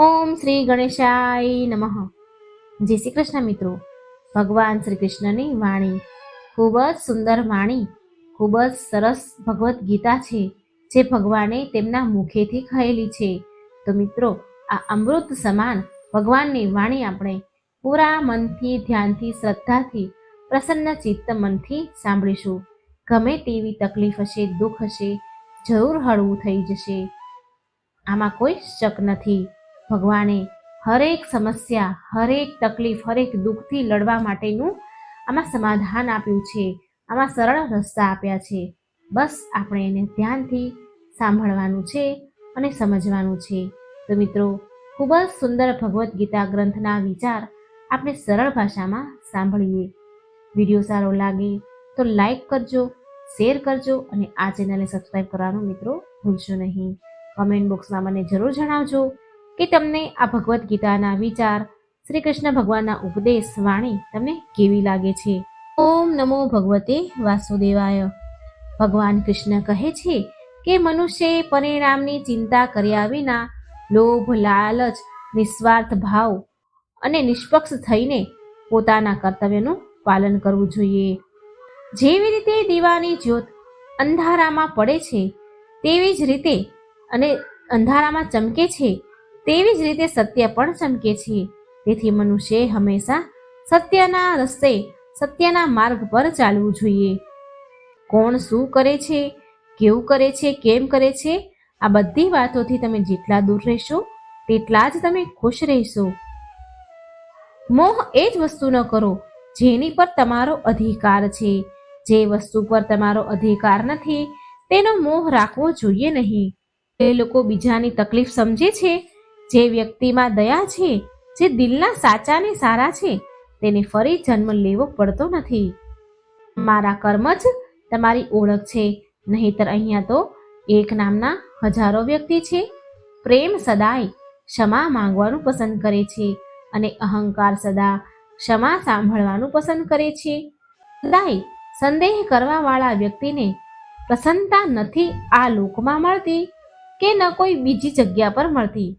ઓમ શ્રી ગણેશાય નમઃ. જય શ્રી કૃષ્ણ મિત્રો. ભગવાન શ્રી કૃષ્ણની વાણી ખૂબ જ સુંદર વાણી, ખૂબ જ સરસ ભગવદ્ ગીતા છે, જે ભગવાને તેમના મુખેથી કહેલી છે. તો મિત્રો, આ અમૃત સમાન ભગવાનની વાણી આપણે પૂરા મનથી, ધ્યાનથી, શ્રદ્ધાથી, પ્રસન્ન ચિત્ત મનથી સાંભળીશું. ગમે તેવી તકલીફ હશે, દુઃખ હશે, જરૂર હળવું થઈ જશે. આમાં કોઈ શક નથી. ભગવાને હરેક સમસ્યા, હરેક તકલીફ, હરેક દુઃખથી લડવા માટેનું આમાં સમાધાન આપ્યું છે. આમાં સરળ રસ્તા આપ્યા છે. બસ આપણે એને ધ્યાનથી સાંભળવાનું છે અને સમજવાનું છે. તો મિત્રો, ખૂબ જ સુંદર ભગવદ્ ગીતા ગ્રંથના વિચાર આપણે સરળ ભાષામાં સાંભળીએ. વીડિયો સારો લાગે તો લાઈક કરજો, શેર કરજો અને આ ચેનલને સબસ્ક્રાઈબ કરવાનું મિત્રો ભૂલશો નહીં. કમેન્ટ બોક્સમાં મને જરૂર જણાવજો. કે તમને આ ભગવદ્ ગીતાના વિચાર, શ્રી કૃષ્ણ ભગવાનના ઉપદેશ વાણી તમને કેવી લાગે છે? ઓમ નમો ભગવતે વાસુદેવાય. ભગવાન કૃષ્ણ કહે છે કે મનુષ્યએ પરિણામની ચિંતા કર્યા વિના લોભ, લાલચ, નિસ્વાર્થ ભાવ અને નિષ્પક્ષ થઈને પોતાના કર્તવ્યનું પાલન કરવું જોઈએ. જેવી રીતે દીવાની જ્યોત અંધારામાં પડે છે, તેવી જ રીતે અને અંધારામાં ચમકે છે તેવી જ રીતે સત્ય પણ ચમકે છે. તેથી મનુષ્ય હંમેશા સત્યના રસ્તે સત્યના માર્ગ પર ચાલવું જોઈએ. કોણ શું કરે છે? કેવું કરે છે? કેમ કરે છે? આ બધી વાતોથી તમે જેટલા દૂર રહેશો, તેટલા જ તમે ખુશ રહેશો. મોહ એ જ વસ્તુ ન કરો, જેની પર તમારો અધિકાર છે. જે વસ્તુ પર તમારો અધિકાર નથી, તેનો મોહ રાખવો જોઈએ નહીં. એ લોકો બીજાની તકલીફ સમજે છે જે વ્યક્તિમાં દયા છે, જે દિલના સાચા ને સારા છે, તેને ફરી જન્મ લેવો પડતો નથી. મારા કર્મ જ તમારી ઓળખ છે, નહીતર અહીંયા તો એક નામના હજારો વ્યક્તિ છે. પ્રેમ સદાય ક્ષમા માંગવાનું પસંદ કરે છે અને અહંકાર સદા ક્ષમા સાંભળવાનું પસંદ કરે છે. સદાય સંદેહ કરવાવાળા વ્યક્તિને પ્રસન્નતા નથી આ લોકમાં મળતી કે ન કોઈ બીજી જગ્યા પર મળતી.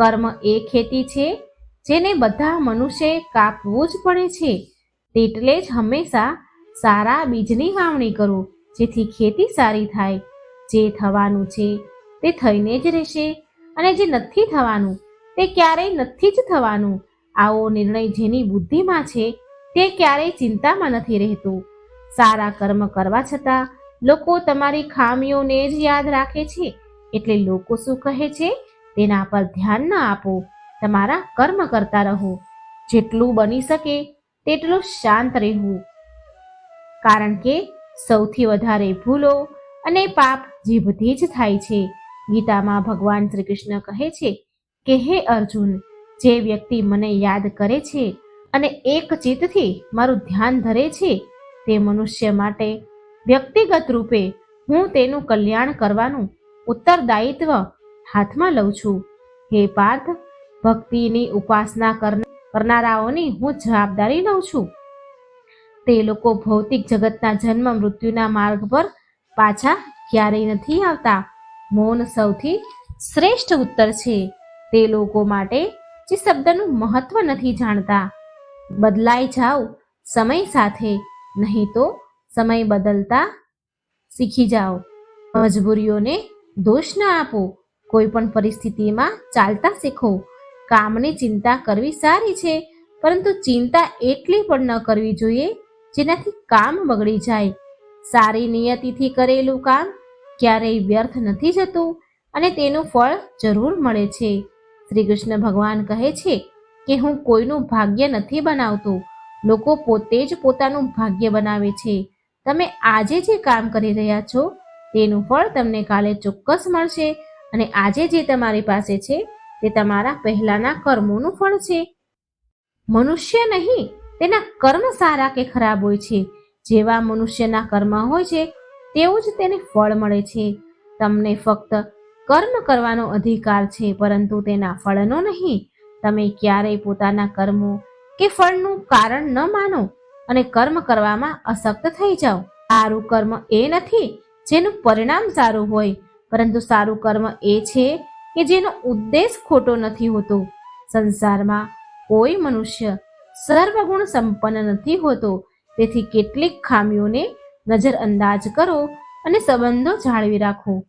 કર્મ એ ખેતી છે, જેને બધા મનુષ્યએ કાપવું જ પડે છે. તેટલે જ હંમેશા સારા બીજની વાવણી કરો, જેથી ખેતી સારી થાય. જે થવાનું છે તે થઈને જ રહેશે, અને જે નથી થવાનું, તે ક્યારેય નથી જ થવાનું. આવો નિર્ણય જેની બુદ્ધિમાં છે, તે ક્યારેય ચિંતામાં નથી રહેતું. સારા કર્મ કરવા છતાં લોકો તમારી ખામીઓને જ યાદ રાખે છે, એટલે લોકો શું કહે છે? તેના પર ધ્યાન ન આપો. તમારા કર્મ કરતા રહો. જેટલું બની શકે તેટલું શાંત રહેવું. કારણ કે સૌથી વધારે ભૂલો અને પાપ જીભથી જ થાય છે. ગીતામાં ભગવાન શ્રી કૃષ્ણ કહે છે કે, હે અર્જુન, જે વ્યક્તિ મને યાદ કરે છે અને એક ચિત્તથી મારું ધ્યાન ધરે છે, તે મનુષ્ય માટે વ્યક્તિગત રૂપે હું તેનું કલ્યાણ કરવાનું ઉત્તરદાયિત્વ હાથમાં લઉં છું. હે પાર્થ, ભક્તિની ઉપાસના કરનારાઓની હું જવાબદારી લઉં છું. તે લોકો ભૌતિક જગતના જન્મ મૃત્યુના માર્ગ પર પાછા ક્યારેય નથી આવતા. મૌન સૌથી શ્રેષ્ઠ ઉત્તર છે. તે લોકો માટે જે શબ્દનું મહત્વ નથી જાણતા. બદલાઈ જાઓ સમય સાથે, નહીં તો સમય બદલતા શીખી જાઓ. મજબૂરીઓને દોષ ન આપો. કોઈ પણ પરિસ્થિતિમાં ચાલતા શીખો. કામની ચિંતા કરવી સારી છે, પરંતુ ચિંતા એટલી પણ ન કરવી જોઈએ જેનાથી કામ બગડી જાય. સારી નિયતિથી કરેલું કામ ક્યારેય વ્યર્થ નથી જતું અને તેનું ફળ જરૂર મળે છે. શ્રી કૃષ્ણ ભગવાન કહે છે કે, હું કોઈનું ભાગ્ય નથી બનાવતો. લોકો પોતે જ પોતાનું ભાગ્ય બનાવે છે. તમે આજે જે કામ કરી રહ્યા છો તેનું ફળ તમને કાલે ચોક્કસ મળશે. અને આજે જે તમારી પાસે છે, તે તમારા પહેલાના કર્મોનું ફળ છે. મનુષ્ય નહીં, તેના કર્મ સારા કે ખરાબ હોય છે. જેવા મનુષ્યના કર્મ હોય છે, તેવું જ તેને ફળ મળે છે. તમને ફક્ત કર્મ કરવાનો અધિકાર છે, પરંતુ તેના ફળનો નહીં. તમે ક્યારેય પોતાના કર્મો કે ફળનું કારણ ન માનો અને કર્મ કરવામાં અશક્ત થઈ જાઓ. સારું કર્મ એ નથી, જેનું પરિણામ સારું હોય. પરંતુ સારું કર્મ એ છે કે જેનો ઉદ્દેશ ખોટો નથી હોતો. સંસારમાં કોઈ મનુષ્ય સર્વગુણ સંપન્ન નથી હોતો. તેથી કેટલીક ખામીઓને નજરઅંદાજ કરો અને સંબંધો જાળવી રાખો.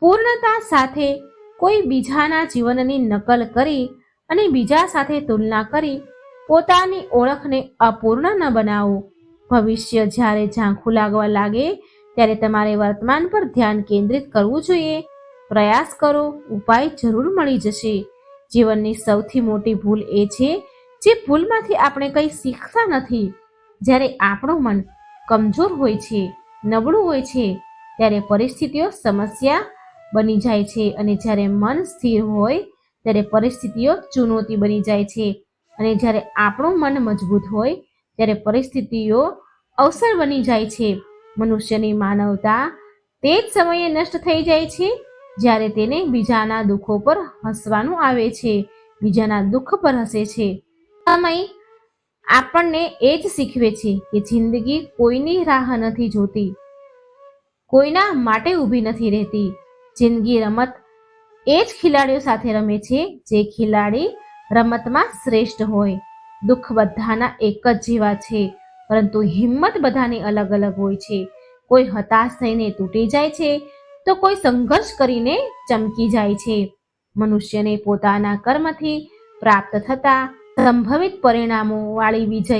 પૂર્ણતા સાથે કોઈ બીજાના જીવનની નકલ કરી અને બીજા સાથે તુલના કરી પોતાની ઓળખને અપૂર્ણ ન બનાવો. ભવિષ્ય જ્યારે ઝાંખું લાગવા લાગે ત્યારે તમારે વર્તમાન પર ધ્યાન કેન્દ્રિત કરવું જોઈએ. પ્રયાસ કરો, ઉપાય જરૂર મળી જશે. જીવનની સૌથી મોટી ભૂલ એ છે, જે ભૂલમાંથી આપણે કંઈ શીખતા નથી. જ્યારે આપણું મન કમજોર હોય છે, નબળું હોય છે, ત્યારે પરિસ્થિતિઓ સમસ્યા બની જાય છે અને જ્યારે મન સ્થિર હોય, ત્યારે પરિસ્થિતિઓ ચુનૌતી બની જાય છે. અને જ્યારે આપણું મન મજબૂત હોય, ત્યારે પરિસ્થિતિઓ અવસર બની જાય છે. મનુષ્યની માનવતા તે જ સમયે નષ્ટ થઈ જાય છે, જ્યારે તેને બીજાના દુઃખો પર હસવાનું આવે છે, બીજાના દુઃખ પર હસે છે. સમય આપણને એ જ શીખવે છે કે જિંદગી કોઈની રાહ નથી જોતી, કોઈના માટે ઊભી નથી રહેતી. જિંદગી રમત એ જ ખેલાડીઓ સાથે રમે છે, જે ખેલાડી રમતમાં શ્રેષ્ઠ હોય. દુઃખ બધાના એક જ જેવા છે. પરંતુ હિંમત બધાની અલગ અલગ હોય છે. કોઈ હતાશ થઈને તૂટી જાય છે, તો કોઈ સંઘર્ષ કરીને ચમકી જાય છે. મનુષ્યને પોતાના કર્મથી પ્રાપ્ત થતા સંભવિત પરિણામો વાળી વિજય,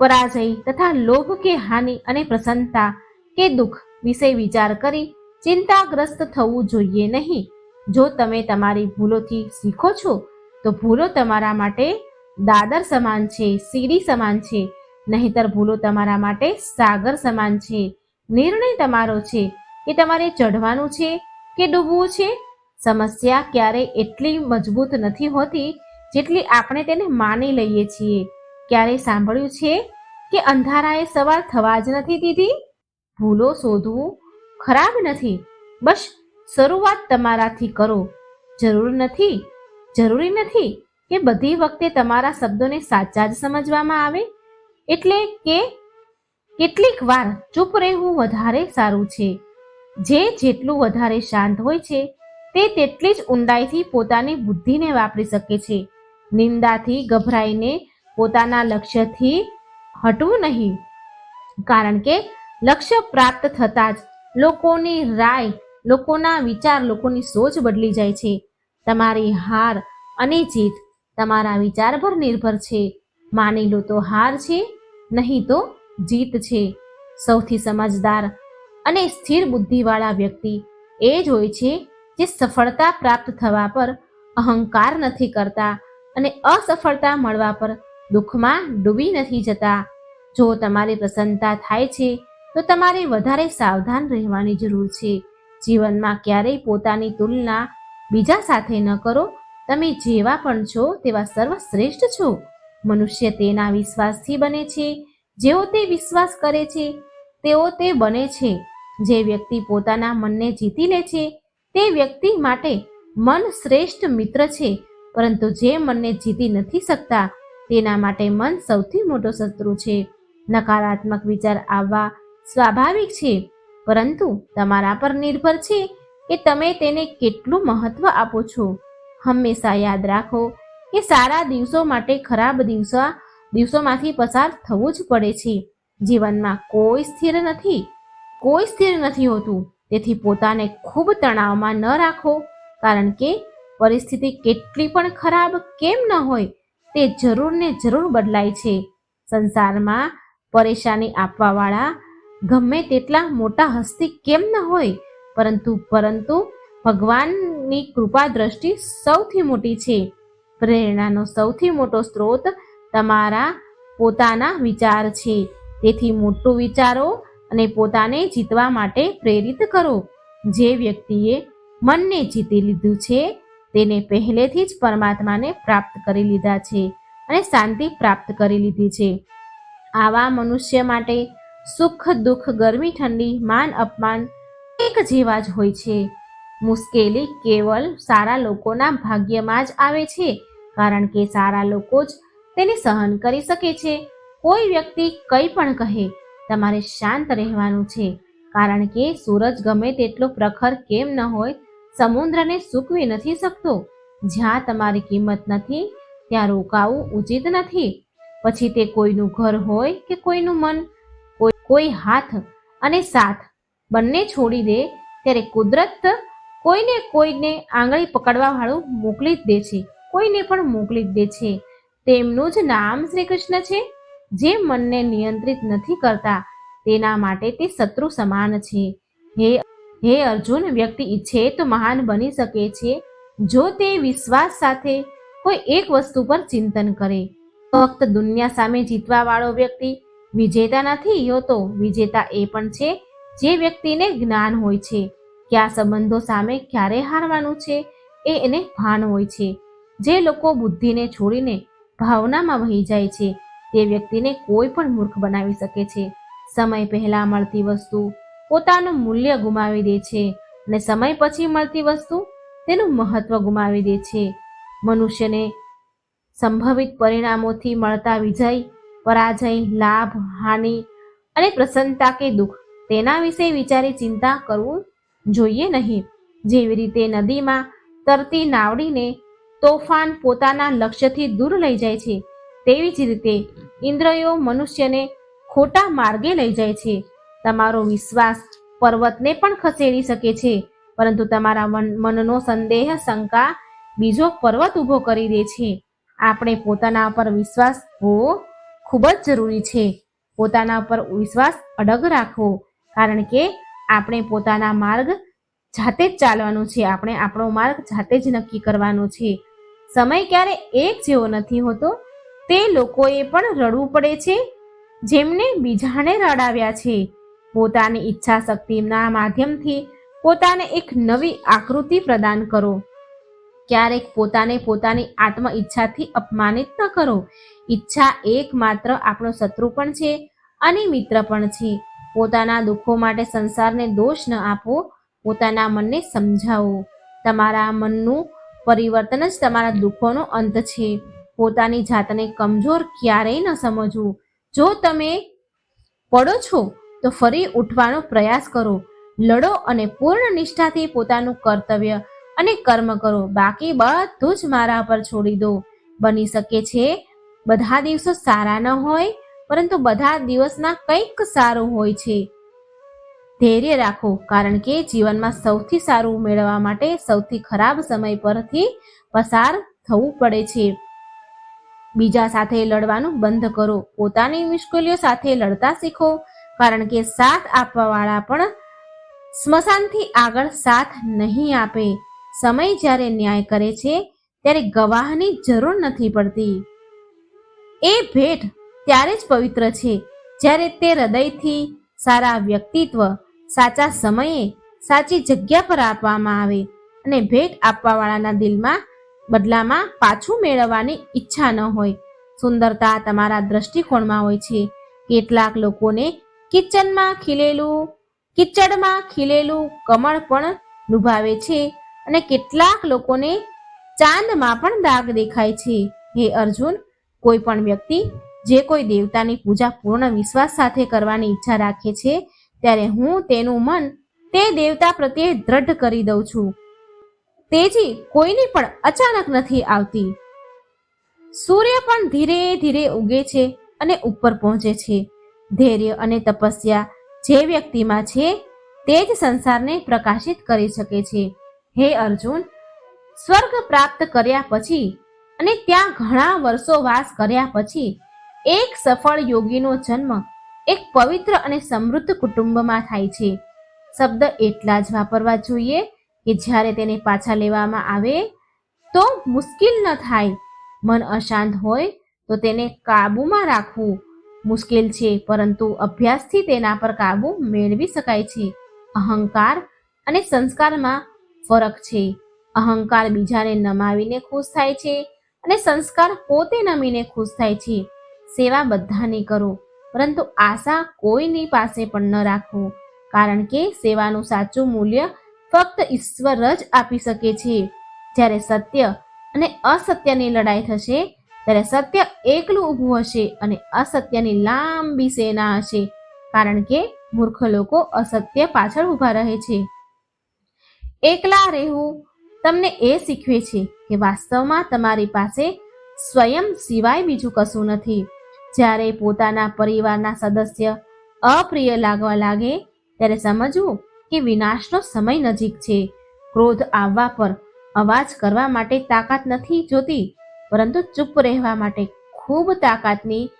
પરાજય તથા લોભ કે હાનિ અને પ્રસન્નતા કે દુઃખ વિશે વિચાર કરી ચિંતાગ્રસ્ત થવું જોઈએ નહીં. જો તમે તમારી ભૂલોથી શીખો છો, તો ભૂલો તમારા માટે દાદર સમાન છે, સીડી સમાન છે. નહીતર ભૂલો તમારા માટે સાગર સમાન છે. નિર્ણય તમારો છે કે તમારે ચઢવાનું છે કે ડૂબવું છે? સમસ્યા ક્યારે એટલી મજબૂત નથી હોતી જેટલી આપણે તેને માની લઈએ છીએ. ક્યારેય સાંભળ્યું છે કે અંધારાએ સવાર થવા જ નથી દીધી? ભૂલો શોધવું ખરાબ નથી. બસ શરૂઆત તમારાથી કરો. જરૂર નથી? જરૂરી નથી કે બધી વખતે તમારા શબ્દોને સાચા જ સમજવામાં આવે? એટલે કે કેટલીક વાર ચૂપ રહેવું વધારે સારું છે. જે જેટલું વધારે શાંત હોય છે, તે તેટલી જ ઊંડાઈથી પોતાની બુદ્ધિને વાપરી શકે છે. નિંદાથી ગભરાઈને પોતાના લક્ષ્યથી હટવું નહીં. કારણ કે લક્ષ્ય પ્રાપ્ત થતાં જ લોકોની રાય, લોકોના વિચાર, લોકોની સોચ બદલી જાય છે. તમારી હાર અને જીત તમારા વિચાર પર નિર્ભર છે. માની લો તો હાર છે નહીં તો જીત છે. સૌથી સમજદાર અને સ્થિર બુદ્ધિવાળા વ્યક્તિ એ જ હોય છે જે સફળતા પ્રાપ્ત થવા પર અહંકાર નથી કરતા અને અસફળતા મળવા પર દુઃખમાં ડૂબી નથી જતા. જો તમારી પ્રસન્નતા થાય છે, તો તમારે વધારે સાવધાન રહેવાની જરૂર છે. જીવનમાં ક્યારેય પોતાની તુલના બીજા સાથે ન કરો. તમે જેવા પણ છો, તેવા સર્વશ્રેષ્ઠ છો. મનુષ્ય તેના વિશ્વાસથી બને છે. જેઓ તે વિશ્વાસ કરે છે, તેઓ તે બને છે. જે વ્યક્તિ પોતાના મનને જીતી લે છે, તે વ્યક્તિ માટે મન શ્રેષ્ઠ મિત્ર છે. પરંતુ જે મનને જીતી નથી શકતા, તેના માટે મન સૌથી મોટો શત્રુ છે. નકારાત્મક વિચાર આવવા સ્વાભાવિક છે, પરંતુ તમારા પર નિર્ભર છે કે તમે તેને કેટલું મહત્વ આપો છો. હંમેશા યાદ રાખો કે સારા દિવસો માટે ખરાબ દિવસો, દિવસોમાંથી પસાર થવું જ પડે છે. જીવનમાં કોઈ સ્થિર નથી, કોઈ સ્થિર નથી હોતું. તેથી પોતાને ખૂબ તણાવમાં ન રાખો, કારણ કે પરિસ્થિતિ કેટલી પણ ખરાબ કેમ ન હોય, તે જરૂર ને જરૂર બદલાય છે. સંસારમાં પરેશાની આપવાવાળા ગમે તેટલા મોટા હસ્તી કેમ ન હોય, પરંતુ પરંતુ ભગવાનની કૃપા દ્રષ્ટિ સૌથી મોટી છે. પ્રેરણાનો સૌથી મોટો સ્ત્રોત તમારા પોતાના વિચાર છે. તેથી મોટું વિચારો અને પોતાને જીતવા માટે પ્રેરિત કરો. જે વ્યક્તિએ મનને જીતી લીધું છે, તેને પહેલેથી જ પરમાત્માને પ્રાપ્ત કરી લીધા છે અને શાંતિ પ્રાપ્ત કરી લીધી છે. આવા મનુષ્ય માટે સુખ, દુઃખ, ગરમી, ઠંડી, માન, અપમાન એક જેવા જ હોય છે. મુશ્કેલી કેવલ સારા લોકોના ભાગ્યમાં જ આવે છે કારણ કે સારા લોકો જ તેને સહન કરી શકે છે. કોઈ વ્યક્તિ કંઈ પણ કહે, તમારે શાંત રહેવાનું છે. કારણ કે સૂરજ ગમે તેટલો પ્રખર કેમ ન હોય, સમુદ્રને સૂકવી નથી શકતો. જ્યાં તમારી કિંમત નથી, ત્યાં રોકાવું ઉચિત નથી. પછી તે કોઈનું ઘર હોય કે કોઈનું મન? કોઈ હાથ અને સાથ બંને છોડી દે, ત્યારે કુદરત કોઈને કોઈને આંગળી પકડવા વાળું મોકલી જ દે છે. કોઈને પણ મોકલી દે છે. તેમનું જ નામ શ્રી કૃષ્ણ છે. જે મનને નિયંત્રિત નથી કરતા, તેના માટે તે શત્રુ સમાન છે. હે હે અર્જુન, વ્યક્તિ ઈચ્છે તો મહાન બની શકે છે. જો તે વિશ્વાસ સાથે કોઈ એક વસ્તુ પર ચિંતન કરે. ફક્ત દુનિયા સામે જીતવા વાળો વ્યક્તિ વિજેતા નથી હોતો વિજેતા એ પણ છે જે વ્યક્તિને જ્ઞાન હોય છે. કયા સંબંધો સામે ક્યારે હારવાનું છે, એ એને ભાન હોય છે. જે લોકો બુદ્ધિને છોડીને ભાવનામાં વહી જાય છે, તે વ્યક્તિને કોઈ પણ મૂર્ખ બનાવી શકે છે. સમય પહેલા મળતી વસ્તુ પોતાનું મૂલ્ય ગુમાવી દે છે અને સમય પછી મળતી વસ્તુ તેનું મહત્વ ગુમાવી દે છે. મનુષ્યને સંભવિત પરિણામોથી મળતા વિજય, પરાજય, લાભ, હાનિ અને પ્રસન્નતા કે દુઃખ તેના વિશે વિચારી ચિંતા કરવું જોઈએ નહીં. જેવી રીતે નદીમાં તરતી નાવડીને તોફાન પોતાના લક્ષ્યથી દૂર લઈ જાય છે. તેવી જ રીતે ઇન્દ્રિયો મનુષ્યને ખોટા માર્ગે લઈ જાય છે. તમારો વિશ્વાસ પર્વતને પણ ખસેડી શકે છે, પરંતુ તમારા મન, મનનો સંદેહ, શંકા બીજો પર્વત ઊભો કરી દે છે. આપણે પોતાના પર વિશ્વાસ હોવો ખૂબ જ જરૂરી છે. પોતાના પર વિશ્વાસ અડગ રાખવો, કારણ કે આપણે પોતાના માર્ગ જાતે જ ચાલવાનો છે. આપણે આપણો માર્ગ જાતે જ નક્કી કરવાનો છે. સમય ક્યારે એક જેવો નથી હોતો, તે લોકોએ પણ રડવું પડે છે. જેમને બીજાને રડાવ્યા છે, પોતાની ઈચ્છા શક્તિના માધ્યમથી પોતાને એક નવી આકૃતિ પ્રદાન કરો. ક્યારેક પોતાને પોતાની આત્મ ઈચ્છાથી અપમાનિત ન કરો. ઈચ્છા એકમાત્ર આપણો શત્રુ પણ છે અને મિત્ર પણ છે. પોતાના દુઃખો માટે સંસારને દોષ ન આપો, પોતાના મનને સમજાવો. તમારા મનનું પરિવર્તન જ તમારા દુઃખોનો અંત છે. પોતાની જાતને કમજોર ક્યારેય ન સમજવું. જો તમે પડો છો, તો ફરી ઉઠવાનો પ્રયાસ કરો. લડો અને પૂર્ણ નિષ્ઠાથી પોતાનું કર્તવ્ય અને કર્મ કરો. બાકી બધું જ મારા પર છોડી દો. બની શકે છે, બધા દિવસો સારા ન હોય, પરંતુ બધા દિવસના કંઈક સારું હોય છે. ધૈર્ય રાખો, કારણ કે જીવનમાં સૌથી સારું મેળવવા માટે સૌથી ખરાબ સમય પરથી પસાર થવું પડે છે. બીજા સાથે લડવાનું બંધ કરો, પોતાની મુશ્કેલીઓ સાથે લડતા શીખો, કારણ કે સાથ આપવાવાળા પણ સ્મશાનથી આગળ સાથ નહીં આપે. સમય જ્યારે ન્યાય કરે છે, ત્યારે ગવાહની જરૂર નથી પડતી. એ ભેટ ત્યારે જ પવિત્ર છે, જ્યારે તે હૃદયથી સારા વ્યક્તિત્વ સાચા સમયે સાચી જગ્યા પર આપવામાં આવે અને ભેટ આપવાવાળાના દિલમાં, બદલામાં પાછું મેળવવાની ઈચ્છા ન હોય. સુંદરતા તમારા દ્રષ્ટિકોણમાં હોય છે. કેટલાક લોકોને કિચનમાં ખીલેલું, કિચડમાં ખીલેલું કમળ પણ લુભાવે છે અને કેટલાક લોકોને ચાંદમાં પણ દાગ દેખાય છે. હે અર્જુન, કોઈ પણ વ્યક્તિ જે કોઈ દેવતાની પૂજા પૂર્ણ વિશ્વાસ સાથે કરવાની ઈચ્છા રાખે છે ત્યારે હું તેનું મન તે દેવતા પ્રત્યે દ્રઢ કરી દઉં છું. તેજી કોઈની પણ અચાનક નથી આવતી. સૂર્ય પણ ધીરે ધીરે ઉગે છે અને ઉપર પહોંચે છે. ધૈર્ય અને તપસ્યા જે વ્યક્તિમાં છે તે જ સંસારને પ્રકાશિત કરી શકે છે. હે અર્જુન, સ્વર્ગ પ્રાપ્ત કર્યા પછી અને ત્યાં ઘણા વર્ષો વાસ કર્યા પછી એક સફળ યોગીનો જન્મ એક પવિત્ર અને સમૃદ્ધ કુટુંબમાં થાય છે. શબ્દ એટલા જ વાપરવા જોઈએ કે જ્યારે તેને પાછા લેવામાં આવે, તો મુશ્કેલ ન થાય. મન અશાંત હોય, તો તેને કાબૂમાં રાખવું મુશ્કેલ છે, પરંતુ અભ્યાસથી તેના પર કાબૂ મેળવી શકાય છે. અહંકાર અને સંસ્કારમાં ફરક છે. અહંકાર બીજાને નમાવીને ખુશ થાય છે અને સંસ્કાર પોતે નમીને ખુશ થાય છે. સેવા બધાની કરો. પરંતુ આશા કોઈની પાસે પણ ન રાખવું કારણ કે સેવાનું સાચું મૂલ્ય ફક્ત ઈશ્વર જ આપી શકે છે. જ્યારે સત્ય અને અસત્યની લડાઈ થશે, ત્યારે સત્ય એકલું ઊભું હશે અને અસત્યની લાંબી સેના હશે, કારણ કે મૂર્ખ લોકો અસત્ય પાછળ ઊભા રહે છે. એકલા રહેવું તમને એ શીખવે છે કે વાસ્તવમાં તમારી પાસે સ્વયં સિવાય બીજું કશું નથી. જ્યારે પોતાના પરિવારના સદસ્ય અપ્રિય લાગવા લાગે, ત્યારે સમજવું કે વિનાશનો સમય નજીક છે. ક્રોધ આવવા પર અવાજ કરવા માટે તાકાત નથી જોતી, પરંતુ ચૂપ રહેવા માટે ખૂબ તાકાતની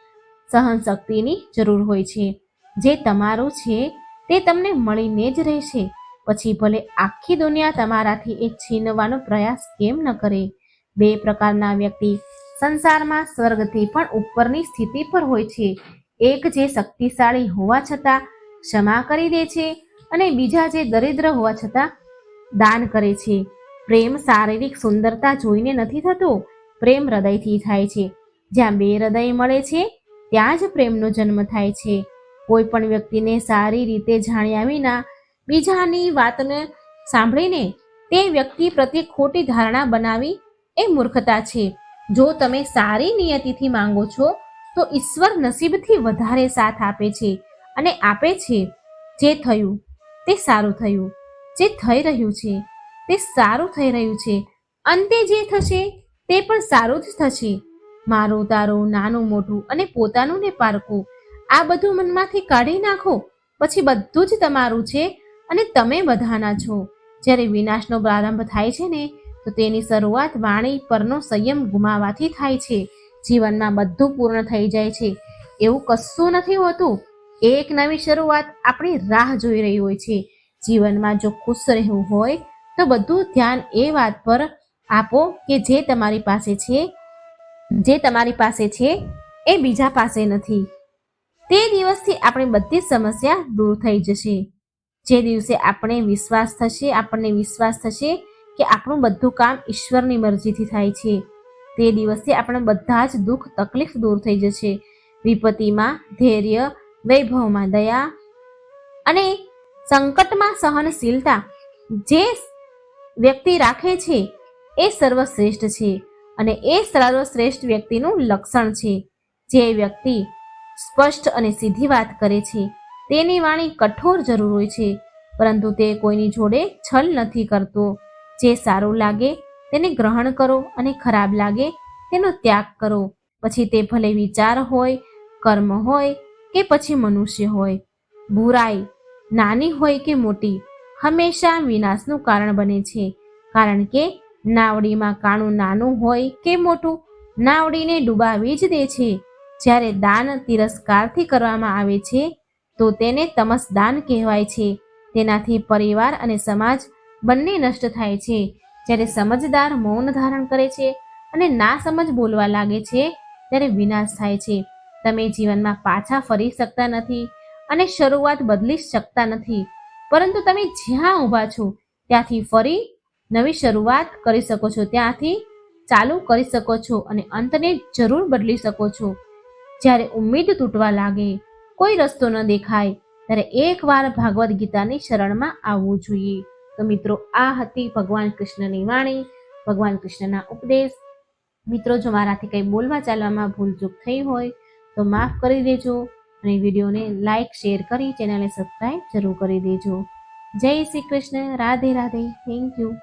સહનશક્તિની જરૂર હોય છે. જે તમારું છે, તે તમને મળીને જ રહેશે. પછી ભલે આખી દુનિયા તમારાથી એ છીનવાનો પ્રયાસ કેમ ન કરે? બે પ્રકારના વ્યક્તિ સંસારમાં સ્વર્ગથી પણ ઉપરની સ્થિતિ પર હોય છે. એક જે શક્તિશાળી હોવા છતાં ક્ષમા કરી દે છે અને બીજા જે દરિદ્ર હોવા છતાં દાન કરે છે. પ્રેમ શારીરિક સુંદરતા જોઈને નથી થતો, પ્રેમ હૃદયથી થાય છે. જ્યાં બે હૃદય મળે છે, ત્યાં જ પ્રેમનો જન્મ થાય છે. કોઈ પણ વ્યક્તિને સારી રીતે જાણ્યા વિના બીજાની વાતને સાંભળીને તે વ્યક્તિ પ્રત્યે ખોટી ધારણા બનાવી એ મૂર્ખતા છે. જો તમે સારી નિયતિથી માંગો છો, તો ઈશ્વર નસીબથી વધારે સાથ આપે છે અને આપે છે જે થયું, તે સારું થયું, જે થઈ રહ્યું છે, તે સારું થઈ રહ્યું છે. અંતે જે થશે, તે પણ સારું જ થશે. મારો તારો નાનું, મોટું અને પોતાનું ને પારકું આ બધું મનમાંથી કાઢી નાખો, પછી બધું જ તમારું છે અને તમે બધાના છો. જ્યારે વિનાશનો પ્રારંભ થાય છે ને તો તેની શરૂઆત વાણી પરનો સંયમ ગુમાવાથી થાય છે. જીવનમાં બધું પૂર્ણ થઈ જાય છે. એવું કશું નથી હોતું. એક નવી શરૂઆત આપણી રાહ જોઈ રહી હોય છે. જીવનમાં જો ખુશ રહેવું હોય, તો બધું ધ્યાન એ વાત પર આપો કે જે તમારી પાસે છે, જે તમારી પાસે છે એ બીજા પાસે નથી. તે દિવસથી આપણી બધી સમસ્યા દૂર થઈ જશે. જે દિવસે આપણે વિશ્વાસ થશે, આપણને વિશ્વાસ થશે કે આપણું બધું કામ ઈશ્વરની મરજીથી થાય છે. તે દિવસે આપણે બધા જ દુઃખ, તકલીફ દૂર થઈ જશે. વિપત્તિમાં ધૈર્ય, વૈભવમાં દયા અને સંકટમાં સહનશીલતા જે વ્યક્તિ રાખે છે, એ સર્વશ્રેષ્ઠ છે અને એ સર્વશ્રેષ્ઠ વ્યક્તિનું લક્ષણ છે. જે વ્યક્તિ સ્પષ્ટ અને સીધી વાત કરે છે, તેની વાણી કઠોર જરૂર હોય છે, પરંતુ તે કોઈની જોડે છલ નથી કરતો. જે સારું લાગે તેને ગ્રહણ કરો અને ખરાબ લાગે તેનો ત્યાગ કરો. પછી તે ભલે વિચાર હોય, કર્મ હોય કે પછી મનુષ્ય હોય. બુરાઈ નાની હોય કે મોટી હંમેશા વિનાશનું કારણ બને છે. કારણ કે નાવડીમાં કાણું નાનું હોય કે મોટું નાવડીને ડૂબાવી જ દે છે. જ્યારે દાન તિરસ્કારથી કરવામાં આવે છે, તો તેને તમસદાન કહેવાય છે. તેનાથી પરિવાર અને સમાજ બંને નષ્ટ થાય છે. જ્યારે સમજદાર મૌન ધારણ કરે છે અને ના સમજ બોલવા લાગે છે, ત્યારે વિનાશ થાય છે. તમે જીવનમાં પાછા ફરી શકતા નથી અને શરૂઆત બદલી શકતા નથી. પરંતુ તમે જ્યાં ઊભા છો, ત્યાંથી ફરી નવી શરૂઆત કરી શકો છો. ત્યાંથી ચાલુ કરી શકો છો અને અંતને જરૂર બદલી શકો છો. જ્યારે ઉમ્મીદ તૂટવા લાગે, કોઈ રસ્તો ન દેખાય, ત્યારે એકવાર ભાગવદ્ ગીતાની શરણમાં આવવું જોઈએ. તો મિત્રો, આ હતી ભગવાન કૃષ્ણની વાણી, ભગવાન કૃષ્ણના ઉપદેશ. મિત્રો, જો મારાથી કંઈ બોલવા ચાલવામાં ભૂલચૂક થઈ હોય, તો માફ કરી દેજો અને વિડીયોને લાઇક શેર કરી, ચેનલને સબસ્ક્રાઈબ જરૂર કરી દેજો. જય શ્રી કૃષ્ણ. રાધે રાધે. Thank you.